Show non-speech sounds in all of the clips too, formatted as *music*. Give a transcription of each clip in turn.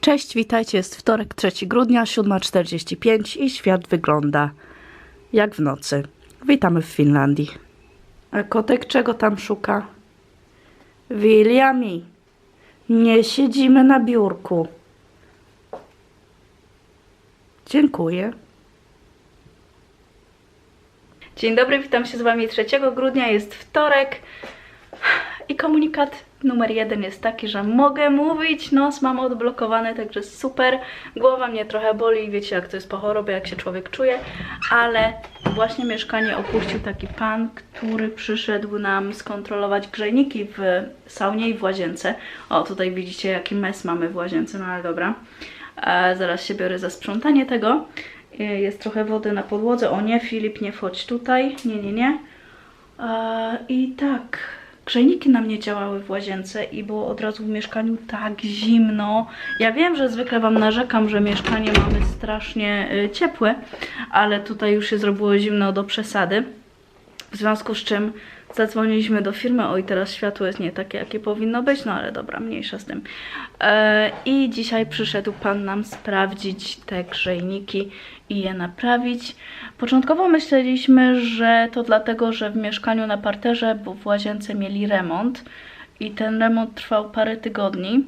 Cześć, witajcie. Jest wtorek, 3 grudnia, 7.45 i świat wygląda jak w nocy. Witamy w Finlandii. A kotek czego tam szuka? Williami, nie siedzimy na biurku. Dziękuję. Dzień dobry, witam się z Wami 3 grudnia, jest wtorek i komunikat numer jeden jest taki, że mogę mówić, nos mam odblokowany, także super. Głowa mnie trochę boli, wiecie jak to jest po chorobie, jak się człowiek czuje, ale właśnie mieszkanie opuścił taki pan, który przyszedł nam skontrolować grzejniki w saunie i w łazience. O, tutaj widzicie jaki mes mamy w łazience, no ale dobra. E, zaraz się biorę za sprzątanie tego. E, Jest trochę wody na podłodze. O nie, Filip, nie wchodź tutaj. Nie, nie, nie. E, I tak, grzejniki nam nie działały w łazience i było od razu w mieszkaniu tak zimno. Ja wiem, że zwykle Wam narzekam, że mieszkanie mamy strasznie y, ciepłe, ale tutaj już się zrobiło zimno do przesady. W związku z czym zadzwoniliśmy do firmy. Oj, teraz światło jest nie takie, jakie powinno być, no ale dobra, mniejsza z tym. E, I dzisiaj przyszedł pan nam sprawdzić te grzejniki i je naprawić. Początkowo myśleliśmy, że to dlatego, że w mieszkaniu na parterze, bo w łazience mieli remont i ten remont trwał parę tygodni.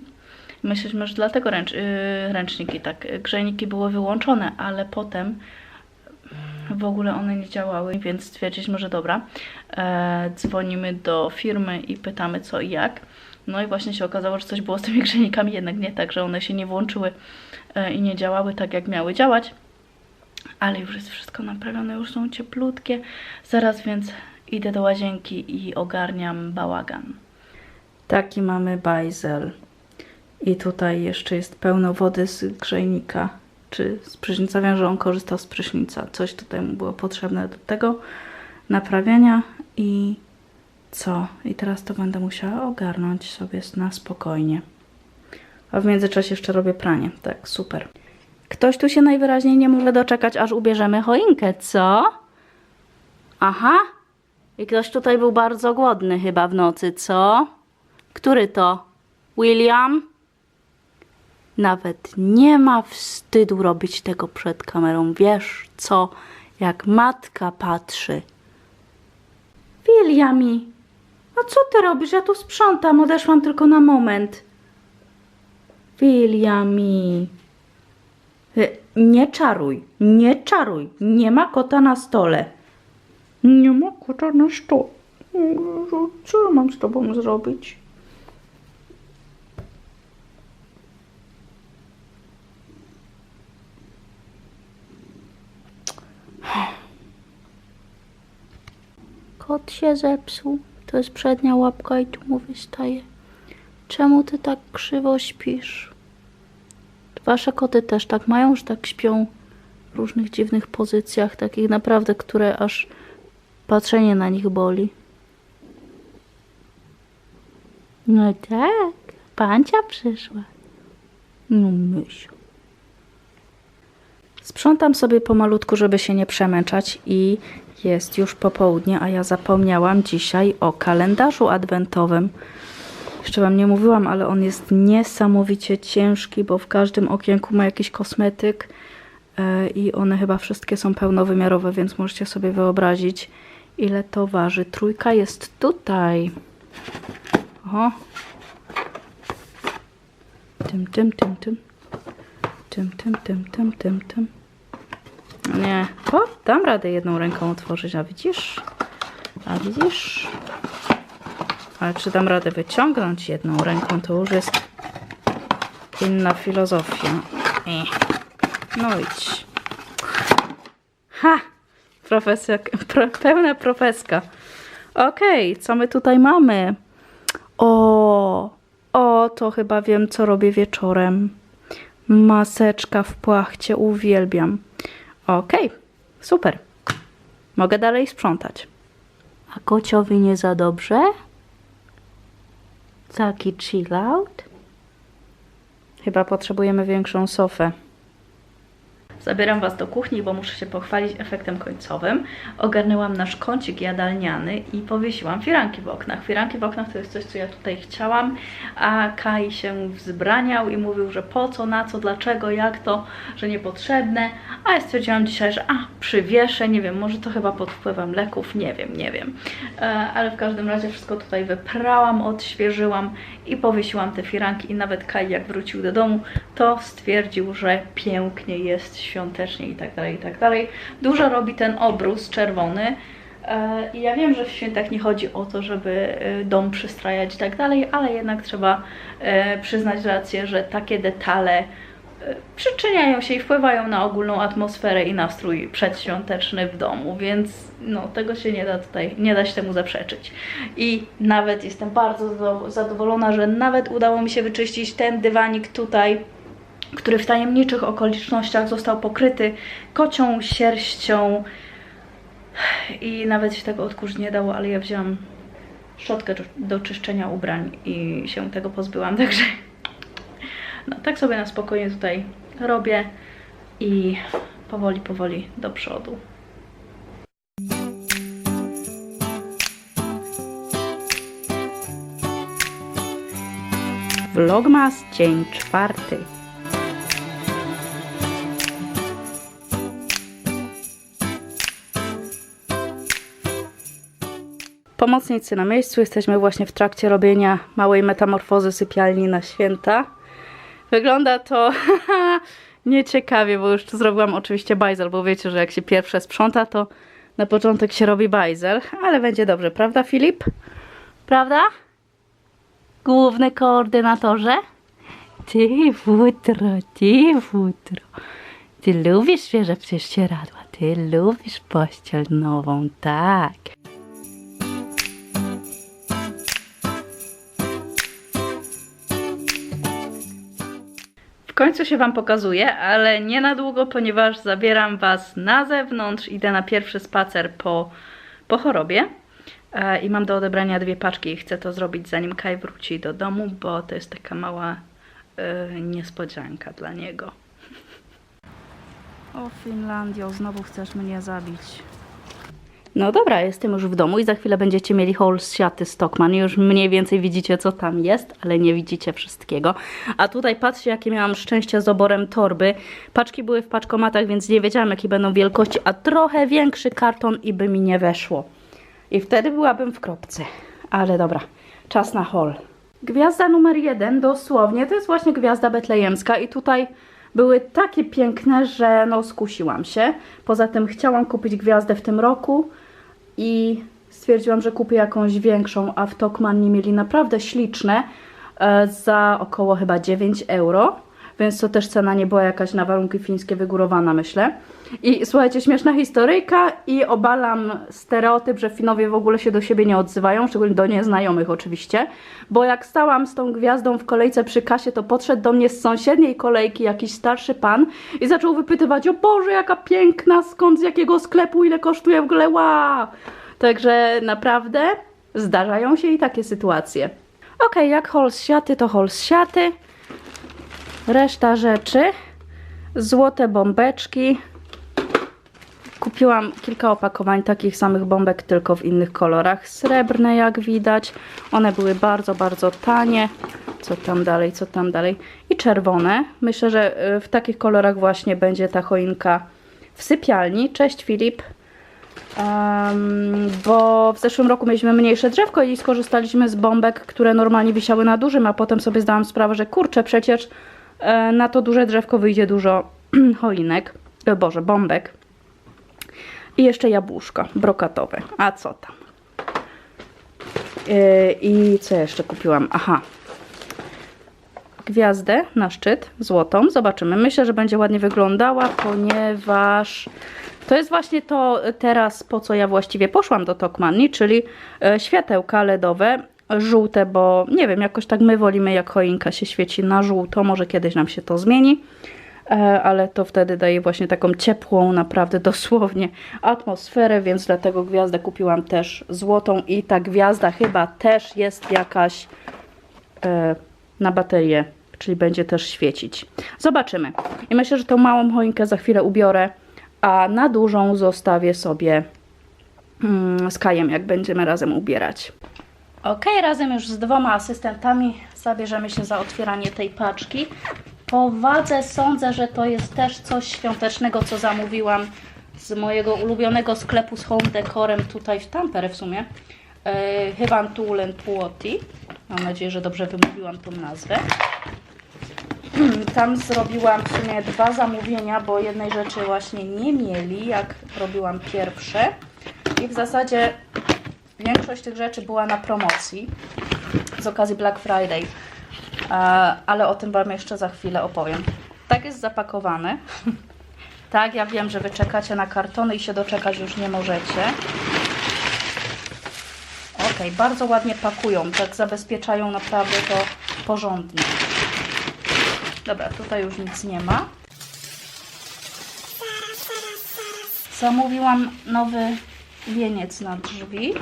Myśleliśmy, że dlatego ręcz, yy, ręczniki, tak, grzejniki były wyłączone, ale potem w ogóle one nie działały, więc stwierdziliśmy, że dobra, e, dzwonimy do firmy i pytamy co i jak. No i właśnie się okazało, że coś było z tymi grzejnikami, jednak nie tak, że one się nie włączyły e, i nie działały tak, jak miały działać. Ale już jest wszystko naprawione, już są cieplutkie. Zaraz więc idę do łazienki i ogarniam bałagan. Taki mamy bajzel. I tutaj jeszcze jest pełno wody z grzejnika, czy z prysznica. Wiem, że on korzystał z prysznica. Coś tutaj mu było potrzebne do tego naprawiania i co? I teraz to będę musiała ogarnąć sobie na spokojnie. A w międzyczasie jeszcze robię pranie. Tak, super. Ktoś tu się najwyraźniej nie może doczekać, aż ubierzemy choinkę, co? Aha. I ktoś tutaj był bardzo głodny chyba w nocy, co? Który to? William? Nawet nie ma wstydu robić tego przed kamerą. Wiesz co? Jak matka patrzy. Williami, no co ty robisz? Ja tu sprzątam, odeszłam tylko na moment. Williami. Y, Nie czaruj, nie czaruj. Nie ma kota na stole. Nie ma kota na stole. Jezu, Co mam z tobą zrobić? Kot się zepsuł. To jest przednia łapka i tu mu wystaje. Czemu ty tak krzywo śpisz? Wasze koty też tak mają, że tak śpią w różnych dziwnych pozycjach, takich naprawdę, które aż patrzenie na nich boli. No tak, pancia przyszła. No myśl. Sprzątam sobie pomalutku, żeby się nie przemęczać i jest już popołudnie, a ja zapomniałam dzisiaj o kalendarzu adwentowym. Jeszcze wam nie mówiłam, ale on jest niesamowicie ciężki, bo w każdym okienku ma jakiś kosmetyk e, i one chyba wszystkie są pełnowymiarowe, więc możecie sobie wyobrazić, ile to waży. Trójka jest tutaj. Oho. Tym, tym, tym, tym. Tym, tym, tym, tym, tym, tym. Nie. O, dam radę jedną ręką otworzyć, a widzisz? A widzisz? Ale czy dam radę wyciągnąć jedną ręką, to już jest inna filozofia. I. No idź. Ha! Profesja, pro, pełna profeska. Okej, co my tutaj mamy? O, o, to chyba wiem, co robię wieczorem. Maseczka w płachcie, uwielbiam. Okej, super. Mogę dalej sprzątać. A kociowi nie za dobrze? Taki chill out? Chyba potrzebujemy większą sofę. Zabieram Was do kuchni, bo muszę się pochwalić efektem końcowym. Ogarnęłam nasz kącik jadalniany i powiesiłam firanki w oknach. Firanki w oknach to jest coś, co ja tutaj chciałam, a Kai się wzbraniał i mówił, że po co, na co, dlaczego, jak to, że niepotrzebne. A ja stwierdziłam dzisiaj, że a, przywieszę, nie wiem, może to chyba pod wpływem leków, nie wiem, nie wiem. E, ale w każdym razie wszystko tutaj wyprałam, odświeżyłam i powiesiłam te firanki i nawet Kai jak wrócił do domu, to stwierdził, że pięknie jest świątecznie i tak dalej, i tak dalej. Dużo robi ten obrus czerwony. E, I ja wiem, że w świętach nie chodzi o to, żeby e, dom przystrajać i tak dalej, ale jednak trzeba e, przyznać rację, że takie detale przyczyniają się i wpływają na ogólną atmosferę i nastrój przedświąteczny w domu, więc no, tego się nie da tutaj, nie da się temu zaprzeczyć. I nawet jestem bardzo zado- zadowolona, że nawet udało mi się wyczyścić ten dywanik tutaj, który w tajemniczych okolicznościach został pokryty kocią sierścią i nawet się tego odkurzyć nie dało, ale ja wzięłam szczotkę do, do czyszczenia ubrań i się tego pozbyłam, *laughs* także no, tak sobie na spokojnie tutaj robię i powoli, powoli do przodu. Vlogmas dzień czwarty. Pomocnicy na miejscu, jesteśmy właśnie w trakcie robienia małej metamorfozy sypialni na święta. Wygląda to *laughs* nieciekawie, bo już tu zrobiłam oczywiście bajzel, bo wiecie, że jak się pierwsze sprząta, to na początek się robi bajzel, ale będzie dobrze, prawda Filip? Prawda? Główny koordynatorze? Ty futro, ty futro. Ty lubisz świeże prześcieradła, ty lubisz pościel nową, tak. Końcu się Wam pokazuję, ale nie na długo, ponieważ zabieram Was na zewnątrz. Idę na pierwszy spacer po, po chorobie. E, I mam do odebrania dwie paczki i chcę to zrobić zanim Kai wróci do domu, bo to jest taka mała e, niespodzianka dla niego. O Finlandio, znowu chcesz mnie zabić. No dobra, jestem już w domu i za chwilę będziecie mieli haul z siaty Stockman. Już mniej więcej widzicie, co tam jest, ale nie widzicie wszystkiego. A tutaj patrzcie, jakie miałam szczęście z oborem torby. Paczki były w paczkomatach, więc nie wiedziałam, jakie będą wielkości, a trochę większy karton i by mi nie weszło. I wtedy byłabym w kropce. Ale dobra, czas na haul. Gwiazda numer jeden, dosłownie, to jest właśnie gwiazda betlejemska i tutaj były takie piękne, że no skusiłam się. Poza tym chciałam kupić gwiazdę w tym roku i stwierdziłam, że kupię jakąś większą, a w Tokmanni mieli naprawdę śliczne e, za około chyba 9 euro. Więc to też cena nie była jakaś na warunki fińskie wygórowana, myślę. I słuchajcie, śmieszna historyjka i obalam stereotyp, że Finowie w ogóle się do siebie nie odzywają, szczególnie do nieznajomych oczywiście. Bo jak stałam z tą gwiazdą w kolejce przy kasie, to podszedł do mnie z sąsiedniej kolejki jakiś starszy pan i zaczął wypytywać, o Boże, jaka piękna, skąd, z jakiego sklepu, ile kosztuje w ogóle, wow! Także naprawdę zdarzają się i takie sytuacje. Okej, jak hol siaty, to hol siaty. Reszta rzeczy. Złote bombeczki. Kupiłam kilka opakowań takich samych bombek, tylko w innych kolorach. Srebrne, jak widać. One były bardzo, bardzo tanie. Co tam dalej, co tam dalej. I czerwone. Myślę, że y, w takich kolorach właśnie będzie ta choinka w sypialni. Cześć Filip. Em, bo w zeszłym roku mieliśmy mniejsze drzewko i skorzystaliśmy z bombek, które normalnie wisiały na dużym, a potem sobie zdałam sprawę, że kurczę, przecież na to duże drzewko wyjdzie dużo *clears throat* choinek, e, boże, bombek. I jeszcze jabłuszko brokatowe. A co tam? E, I co jeszcze kupiłam? Aha. Gwiazdę na szczyt, złotą. Zobaczymy. Myślę, że będzie ładnie wyglądała, ponieważ to jest właśnie to teraz, po co ja właściwie poszłam do Tokmanni, czyli e, światełka LEDowe, żółte, bo nie wiem, jakoś tak my wolimy, jak choinka się świeci na żółto, może kiedyś nam się to zmieni, e, ale to wtedy daje właśnie taką ciepłą, naprawdę dosłownie atmosferę, więc dlatego gwiazdę kupiłam też złotą i ta gwiazda chyba też jest jakaś e, na baterię czyli będzie też świecić. Zobaczymy. I myślę, że tą małą choinkę za chwilę ubiorę, a na dużą zostawię sobie mm, z Kajem, jak będziemy razem ubierać. Ok, razem już z dwoma asystentami zabierzemy się za otwieranie tej paczki. Po wadze sądzę, że to jest też coś świątecznego, co zamówiłam z mojego ulubionego sklepu z home decorem tutaj w Tampere w sumie. E, Chyba Tulen Puoti. Mam nadzieję, że dobrze wymówiłam tą nazwę. *clears throat* Tam zrobiłam w sumie dwa zamówienia, bo jednej rzeczy właśnie nie mieli, jak robiłam pierwsze. I w zasadzie większość tych rzeczy była na promocji z okazji Black Friday. E, Ale o tym Wam jeszcze za chwilę opowiem. Tak jest zapakowany. *laughs* Tak, ja wiem, że Wy czekacie na kartony i się doczekać już nie możecie. Ok, bardzo ładnie pakują, tak zabezpieczają naprawdę to porządnie. Dobra, tutaj już nic nie ma. Zamówiłam nowy wieniec na drzwi.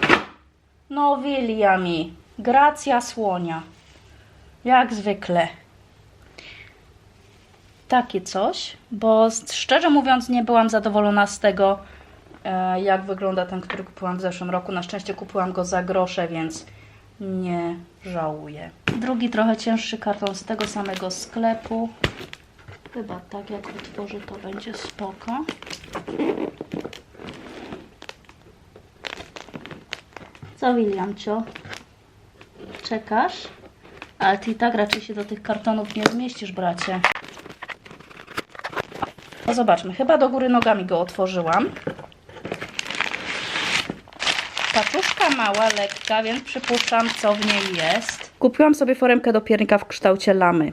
No, Williami, gracja słonia. Jak zwykle. Takie coś, bo szczerze mówiąc nie byłam zadowolona z tego, e, jak wygląda ten, który kupiłam w zeszłym roku. Na szczęście kupiłam go za grosze, więc nie żałuję. Drugi trochę cięższy karton z tego samego sklepu. Chyba tak jak otworzę to będzie spoko. Co Williamcio? Czekasz? Ale ty i tak raczej się do tych kartonów nie zmieścisz, bracie. No zobaczmy, chyba do góry nogami go otworzyłam. Paczuszka mała, lekka, więc przypuszczam, co w niej jest. Kupiłam sobie foremkę do piernika w kształcie lamy.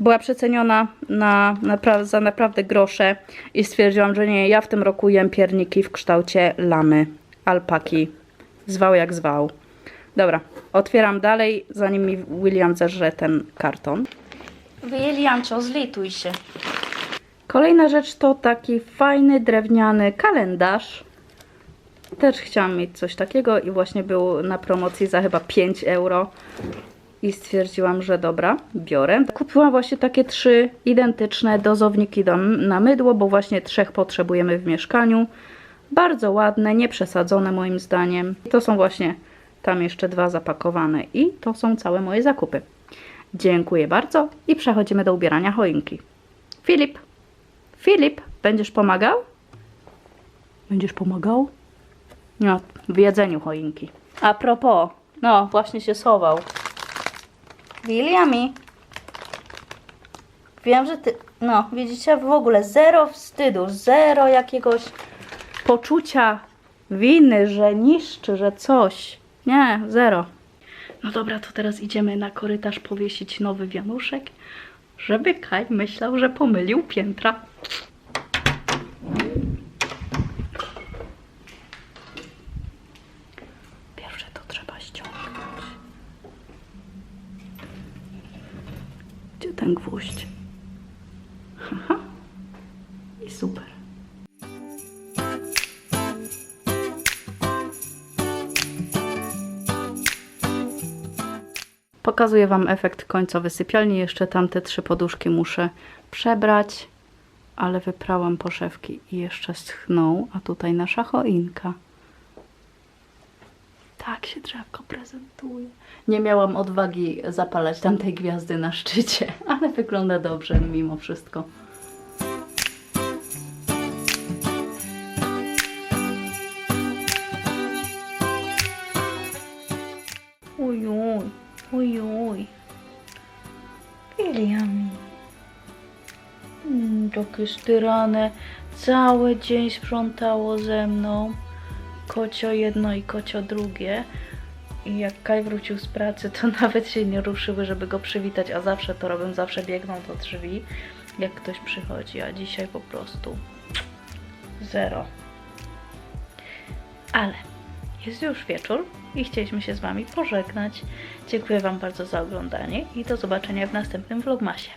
Była przeceniona na, napra- za naprawdę grosze i stwierdziłam, że nie, ja w tym roku jem pierniki w kształcie lamy, alpaki. Zwał jak zwał. Dobra, otwieram dalej, zanim mi William zeżre ten karton. Williamcio, zlituj się. Kolejna rzecz to taki fajny drewniany kalendarz. Też chciałam mieć coś takiego i właśnie był na promocji za chyba 5 euro. I stwierdziłam, że dobra, biorę. Kupiłam właśnie takie trzy identyczne dozowniki do, na mydło, bo właśnie trzech potrzebujemy w mieszkaniu. Bardzo ładne, nieprzesadzone moim zdaniem. To są właśnie tam jeszcze dwa zapakowane i to są całe moje zakupy. Dziękuję bardzo i przechodzimy do ubierania choinki. Filip, Filip, będziesz pomagał? Będziesz pomagał? No, w jedzeniu choinki. A propos, no właśnie się schował. Williami. Wiem, że ty. No, widzicie, w ogóle zero wstydu, zero jakiegoś poczucia winy, że niszczy, że coś. Nie, zero. No dobra, to teraz idziemy na korytarz powiesić nowy wianuszek, żeby Kaj myślał, że pomylił piętra. Pokazuję Wam efekt końcowy sypialni. Jeszcze tamte trzy poduszki muszę przebrać, ale wyprałam poszewki i jeszcze schną, a tutaj nasza choinka. Tak się drzewko prezentuje. Nie miałam odwagi zapalać tamtej gwiazdy na szczycie, *laughs* ale wygląda dobrze mimo wszystko. Ujuj, ujuj. Williami. Mm, takie styrane. Cały dzień sprzątało ze mną. Kocio jedno i kocio drugie. I jak Kaj wrócił z pracy, to *laughs* nawet się nie ruszyły, żeby go przywitać, a zawsze to robią, zawsze biegną do drzwi, jak ktoś przychodzi, a dzisiaj po prostu zero. Ale jest już wieczór i chcieliśmy się z Wami pożegnać. Dziękuję Wam bardzo za oglądanie i do zobaczenia w następnym vlogmasie.